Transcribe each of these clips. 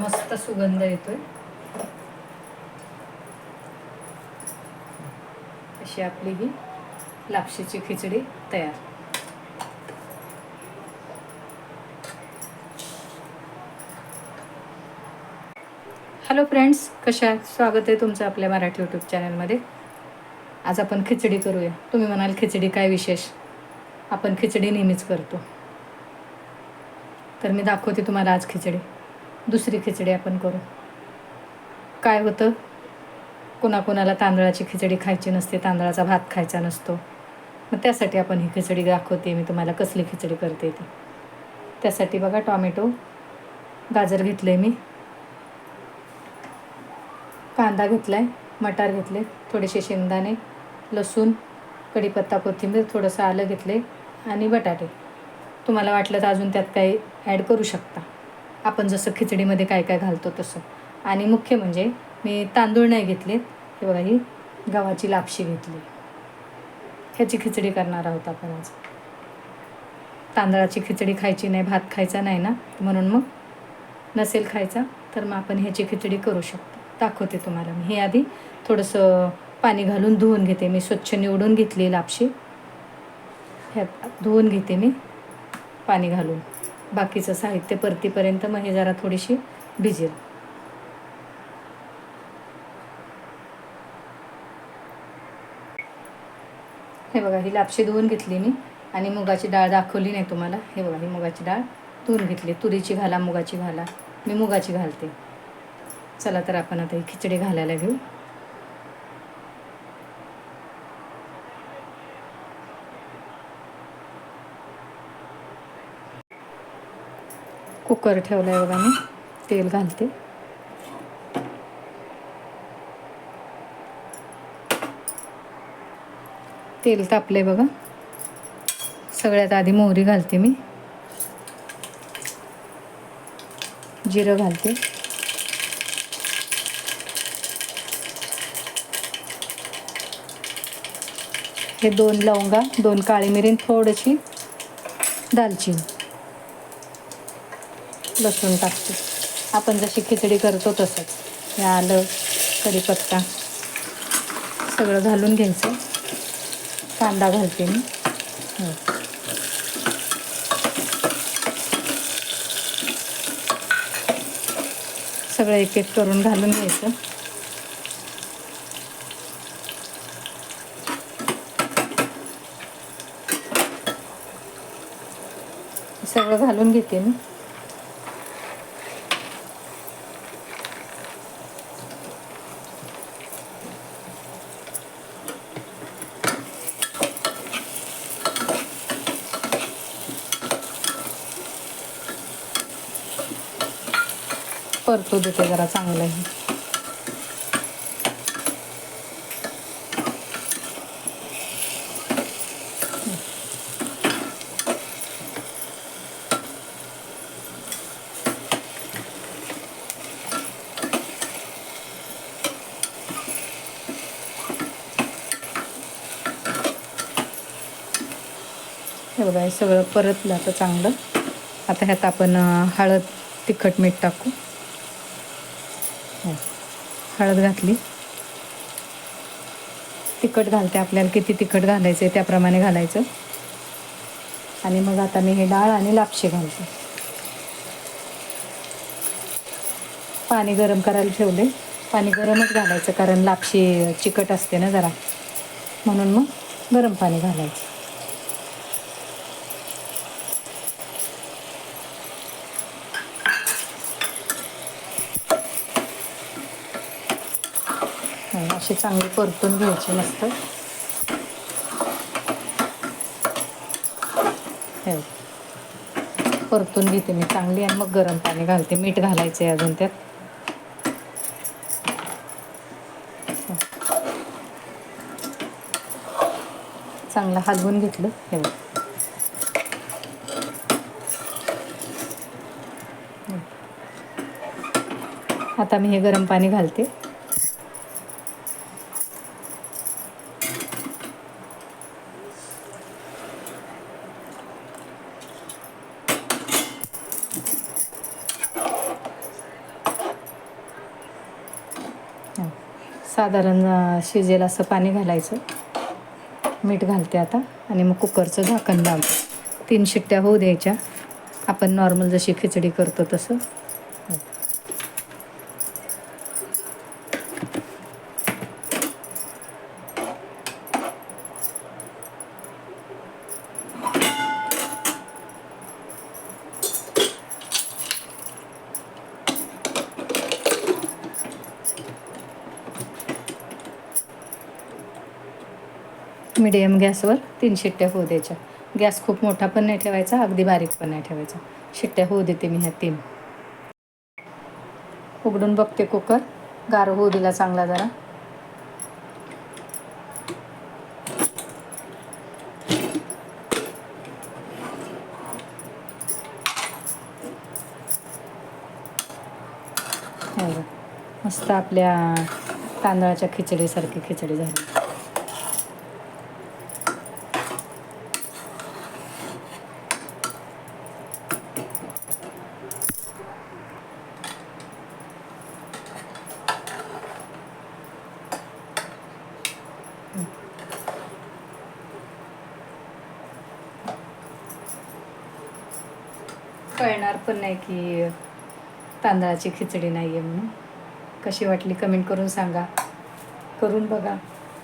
मस्त सुगंध येतोय. अशी आपली ही लापशीची खिचडी तयार. हॅलो फ्रेंड्स कशा स्वागत आहे तुमचं आपल्या मराठी यूट्यूब चॅनलमध्ये आज आपण खिचडी करूया. तुम्ही म्हणाल खिचडी काय विशेष? आपण खिचडी नेहमीच करतो. तर मी दाखवते तुम्हाला आज खिचडी. दुसरी खिचडी आपण करू. काय होतं? कोणाकोणाला तांदळाची खिचडी खायची नसते तांदळाचा भात खायचा नसतो. मग त्यासाठी आपण ही खिचडी दाखवते मी तुम्हाला कसली खिचडी करते ती. त्यासाठी बघा टॉमॅटो गाजर घेतलं आहे मी. कांदा घेतला आहे मटार घेतले थोडेसे शेंगदाणे लसूण कढीपत्ता कोथिंबीर थोडंसं आलं घेतले आणि बटाटे. तुम्हाला वाटलं तर अजून त्यात काही ॲड करू शकता. आपण जसं खिचडीमध्ये काय काय घालतो तसं. आणि मुख्य म्हणजे मी तांदूळ नाही घेतले हे बघा ही गव्हाची लापशी घेतली. ह्याची खिचडी करणार आहोत आपण आज. तांदळाची खिचडी खायची नाही भात खायचा नाही ना? म्हणून मग नसेल खायचा तर मग आपण ह्याची खिचडी करू शकतो. दाखवते तुम्हाला मी. हे आधी थोडंसं पाणी घालून धुवून घेते मी. स्वच्छ निवडून घेतली लापशी. ह्या धुवून घेते मी पाणी घालून. बाकीचं साहित्य परतीपर्यंत मग हे जरा थोडीशी भिजेल. हे बघा ही लापशी धुवून घेतली मी आणि मुगाची डाळ दाखवली नाही तुम्हाला. हे बघा ही मुगाची डाळ धुवून घेतली. तुरीची घाला मुगाची घाला. मी मुगाची घालते. चला तर आपण आता ही खिचडी घालायला घेऊ. कुकर ठेवला आहे बघा मी. तेल घालते. तेल तापले बघा. सगळ्यात आधी मोहरी घालते मी. जिरं घालते. हे दोन लवंगा दोन काळी मिरी थोडीशी दालचिनी. लसूण टाकते. आपण जशी खिचडी करतो तसंच. हे आलं कढीपत्ता. सगळं घालून घ्यायचं. कांदा घालते मी. हो. सगळं एक एक करून घालून घ्यायचं. सगळं घालून घेते मी. परतू देते जरा चांगलं हे बघा हे सगळं परतलं आता चांगलं. आता ह्यात आपण हळद तिखट मीठ टाकू. हळद घातली. तिखट घालते आपल्याला किती तिखट घालायचं आहे त्याप्रमाणे घालायचं. आणि मग आता मी हे डाळ आणि लापशी घालते. पाणी गरम करायला ठेवले पाणी गरमच घालायचं कारण लापशी चिकट असते ना जरा. म्हणून मग गरम पाणी घालायचं हं, अशी चांगली परतून घ्यायची मस्त. हे परतून घेते मी चांगली आणि मग गरम पाणी घालते. मीठ घालायचे अजून त्यात. चांगलं हलवून घेतलं. हे आता मी हे गरम पाणी घालते. साधारण शिजेल असं पाणी घालायचं. मीठ घालते आता आणि मग कुकरचं झाकण लावते. तीन शिट्ट्या होऊ द्यायच्या. आपण नॉर्मल जशी खिचडी करतो तसं. मिडियम गॅसवर तीन शिट्ट्या होऊ द्यायच्या. गॅस खूप मोठा पण नाही ठेवायचा अगदी बारीक पण नाही ठेवायचा. शिट्ट्या होऊ देते मी ह्या तीन. उघडून बघते कुकर. गार होऊ दिला चांगला जरा. हो. मस्त आपल्या तांदळाच्या खिचडीसारखी खिचडी झाली. कळणार पण नाही की तांदळाची खिचडी नाही आहे म्हणून. कशी वाटली कमेंट करून सांगा. करून बघा.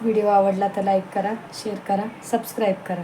व्हिडिओ आवडला तर लाईक करा शेअर करा सबस्क्राईब करा.